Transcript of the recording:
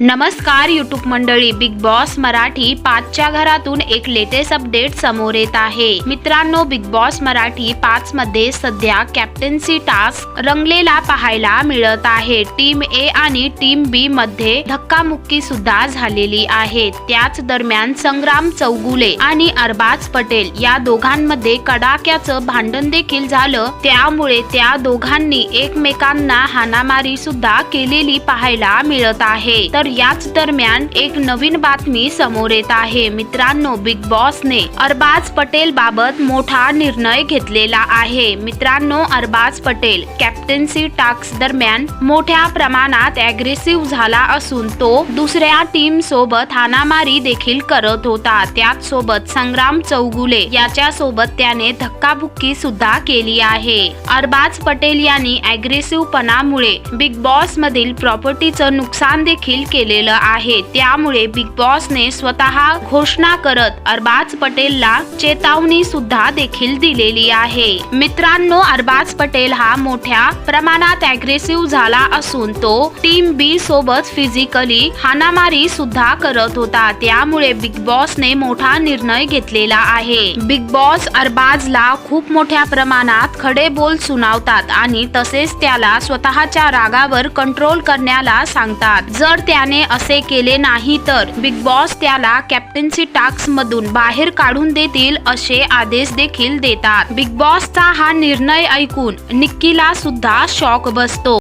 नमस्कार युट्यूब मंडळी big boss Marathi पाचच्या घरातून एक लेटेस्ट अपडेट समोर येत आहे. मित्रांनो बिग बॉस मराठी पाच मध्ये सध्या कॅप्टन्सी टास्क रंगलेला पाहायला मिळत आहे. टीम ए आणि टीम बी मध्ये धक्कामुक्की सुद्धा झालेली आहे. त्याच दरम्यान संग्राम चौगुले आणि अरबाज पटेल या दोघांमध्ये कडाक्याचं भांडण देखील झालं. त्यामुळे त्या दोघांनी एकमेकांना हाणामारी सुद्धा केलेली पाहायला मिळत आहे. तर याच दरम्यान एक नवीन बातमी समोर येत आहे. मित्रांनो बिग बॉसने अरबाज पटेल बाबत मोठा निर्णय घेतलेला आहे. मित्रांनो अरबाज पटेल कॅप्टन्सी टास्क दरम्यान मोठ्या प्रमाणात अग्रेसिव्ह झाला असून तो दुसऱ्या टीम सोबत हानामारी देखील करत होता. त्याच सोबत संग्राम चौगुले याच्या सोबत त्याने धक्काबुक्की सुद्धा केली आहे. अरबाज पटेल यांनी अग्रेसिव्हपणामुळे बिग बॉस मधील प्रॉपर्टीचं नुकसान देखील केलेलं आहे. त्यामुळे बिग बॉसने स्वतः घोषणा करत अरबाज पटेलला चेतावणी सुद्धा देखील दिलेली आहे. मित्रांनो अरबाज पटेल हा मोठ्या प्रमाणात अग्रेसिव्ह झाला असून तो टीम बी सोबत फिजिकली हानामारी सुद्धा करत होता. त्यामुळे बिग बॉसने मोठा निर्णय घेतलेला आहे. बिग बॉस अरबाजला खूप मोठ्या प्रमाणात खडे बोल सुनावतात आणि तसेच त्याला स्वतःच्या रागावर कंट्रोल करण्याला सांगतात. जर त्याने असे केले नाही तर बिग बॉस त्याला कॅप्टन्सी टास्क मधून बाहेर काढून देतील असे आदेश देखील देतात. बिग बॉसचा हा निर्णय ऐकून निक्कीला सुद्धा शॉक बसतो.